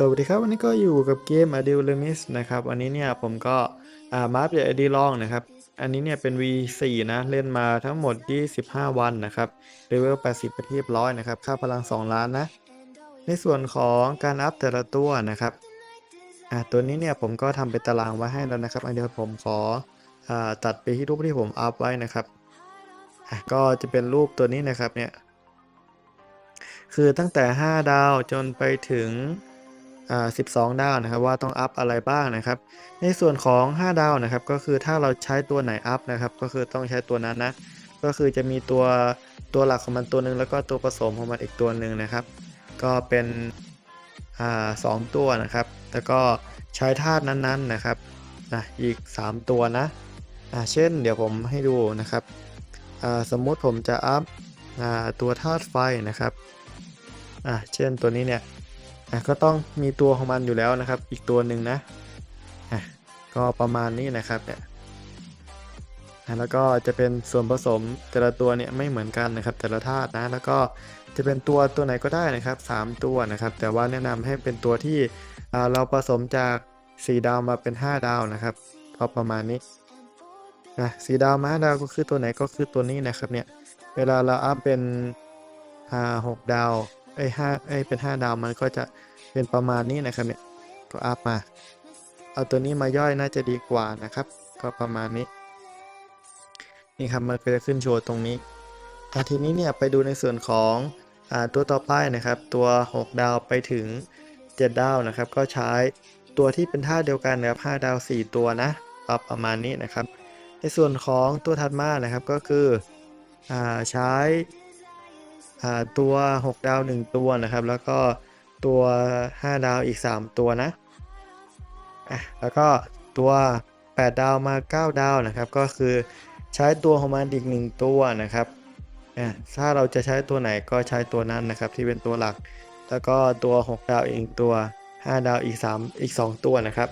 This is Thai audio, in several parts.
สวัสดีครับ วันนี้ก็อยู่กับเกม a d e l e m i s นะครับ วันนี้เนี่ยผมก็มาร์ปจาก ID ลองนะครับ อันนี้เนี่ยเป็น V4 นะ เล่นมาทั้งหมด 25 วันนะครับเลเวล 80ไปที่เรียบร้อยนะครับ ค่าพลัง 2 ล้านนะ ในส่วนของการอัพแต่ละตัวนะครับอ่าตัวนี้เนี่ยผมก็ทำเป็นตารางไว้ให้แล้วนะครับอันเดียวผมขออตัดไปที่รูปที่ผมอัพไว้นะครับอะก็จะเป็นรูปตัวนี้นะครับเนี่ยคือตั้งแต่ 5 ดาวจนไปถึง 12 ดาวนะครับว่าต้องอัพอะไรบ้างนะครับ ในส่วนของ 5 ดาวนะครับ ก็คือถ้าเราใช้ตัวไหนอัพนะครับ ก็คือต้องใช้ตัวนั้นนะ ก็คือจะมีตัวตัวหลักของมันตัวหนึ่งแล้วก็ตัวผสมของมันอีกตัวหนึ่งนะครับ ก็เป็นอ่าสองตัวนะครับ แล้วก็ใช้ธาตุนั้นๆนะครับนะอีก 3 ตัวนะอ่าเช่น เดี๋ยวผมให้ดูนะครับอ่าสมมุติผมจะอัพอ่าตัวธาตุไฟนะครับอะเช่นตัวนี้เนี่ย อะก็ต้องมีตัวของมันอยู่แล้วนะครับ อีกตัวหนึ่งนะอะก็ประมาณนี้นะครับเนี่ยอะแล้วก็จะเป็นส่วนผสมแต่ละตัวเนี่ยไม่เหมือนกันนะครับ แต่ละธาตุนะแล้วก็จะเป็นตัวตัวไหนก็ได้นะครับ 3 ตัวนะครับ แต่ว่าแนะนำให้เป็นตัวที่เราผสมจาก 4 ดาวมาเป็น 5 ดาวนะครับก็ประมาณนี้นะสีดาวมาดาวก็คือตัวไหนก็คือตัวนี้นะครับเนี่ยเวลาเราอัพเป็นอ่าหกดาว ไอ้ห้าไอ้เป็น 5 ดาวมันก็จะเป็นประมาณนี้นะครับเนี่ยก็อัพมา เอาตัวนี้มาย่อยน่าจะดีกว่านะครับ ก็ประมาณนี้ นี่ครับมันก็จะขึ้นโชว์ตรงนี้อาทีนี้เนี่ยไปดูในส่วนของอตัวต่อไปนะครับ ตัว 6 ดาวไปถึง 7 ดาวนะครับ ก็ใช้ตัวที่เป็นท่าเดียวกันนะครับ5ดาว 4 ตัวนะก็ประมาณนี้นะครับ ในส่วนของตัวถัดมานะครับก็คืออใช้ ตัว 6 ดาว 1 ตัวนะครับ แล้วก็ตัว 5 ดาวอีก 3 ตัวนะอะแล้วก็ตัว 8 ดาวมา 9 ดาวนะครับ ก็คือใช้ตัวของมันอีก 1 ตัวนะครับอะถ้าเราจะใช้ตัวไหนก็ใช้ตัวนั้นนะครับที่เป็นตัวหลัก แล้วก็ตัว 6 ดาวอีกตัว 5 ดาวอีก 3 อีก 2 ตัวนะครับ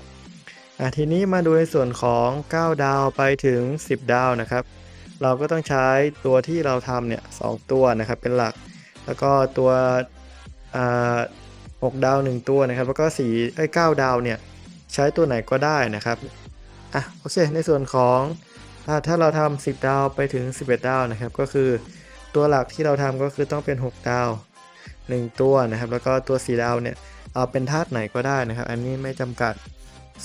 อะทีนี้มาดูในส่วนของ 9 ดาวไปถึง 10 ดาวนะครับ เราก็ต้องใช้ตัวที่เราทำเนี่ยสตัวนะครับเป็นหลัก แล้วก็ตัวหกดาว 1 ตัวนะครับ แล้วก็สีไอ้เก้าดาวเนี่ยใช้ตัวไหนก็ได้นะครับอะโอเคในส่วนของอถ้าเราทำ10 ดาวไปถึง 11 ดาวนะครับ ก็คือตัวหลักที่เราทำก็คือต้องเป็น 6 ดาว 1 ตัวนะครับ แล้วก็ตัว4ดาวเนี่ยเอาเป็นธาตุไหนก็ได้นะครับ อันนี้ไม่จำกัด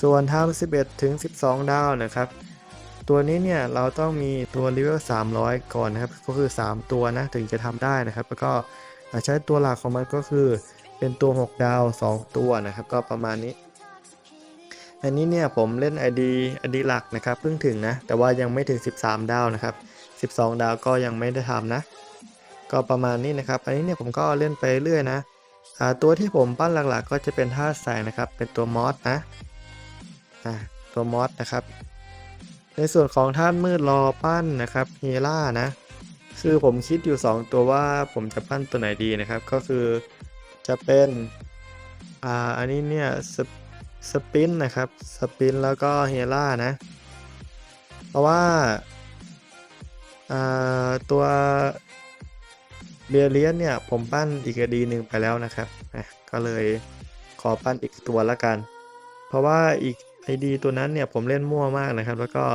ส่วนทำ11 ถึง 12 ดาวนะครับ ตัวนี้เนี่ยเราต้องมีตัวเลเวล300 ก่อนนะครับ ก็คือ 3 ตัวนะถึงจะทำได้นะครับ แล้วก็ใช้ตัวหลักของมันก็คือเป็นตัว 6 ดาว 2 ตัวนะครับ ก็ประมาณนี้ อันนี้เนี่ยผมเล่น ID ID หลักนะครับเพิ่งถึงนะ แต่ว่ายังไม่ถึง 13 ดาวนะครับ 12 ดาวก็ยังไม่ได้ทำนะ ก็ประมาณนี้นะครับ อันนี้เนี่ยผมก็เล่นไปเรื่อยนะตัวที่ผมปั้นหลักๆ ก็จะเป็นท่าแสงนะครับ เป็นตัวมอสนะตัวมอสนะครับ ในส่วนของท่านมืดรอปั้นนะครับเฮล่านะ คือผมคิดอยู่ 2 ตัวว่าผมจะปั้นตัวไหนดีนะครับ ก็คือจะเป็นอ่าอันนี้เนี่ยสสปินนะครับสปินแล้วก็เฮล่านะ เพราะว่าอ่าตัวเบียเลียนเนี่ยผมปั้นอีกอดีหนึ่งไปแล้วนะครับ ก็เลยขอปั้นอีกตัวละกัน เพราะว่าอีก ไอดีตัวนั้นเนี่ยผมเล่นมั่วมากนะครับ แล้วก็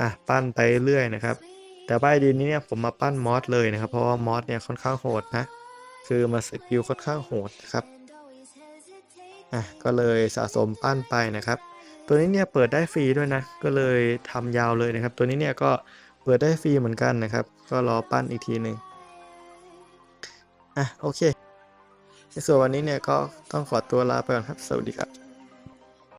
อะปั้นไปเรื่อยนะครับ แต่ใบดีนี้เนี่ยผมมาปั้นมอสเลยนะครับ เพราะว่ามอสเนี่ยค่อนข้างโหดนะ คือมาสกิลค่อนข้างโหดนะครับอะก็เลยสะสมปั้นไปนะครับ ตัวนี้เนี่ยเปิดได้ฟรีด้วยนะ ก็เลยทำยาวเลยนะครับ ตัวนี้เนี่ยก็เปิดได้ฟรีเหมือนกันนะครับ ก็รอปั้นอีกทีหนึ่งอะโอเคในส่วนวันนี้เนี่ยก็ต้องขอตัวลาไปก่อนครับ สวัสดีครับ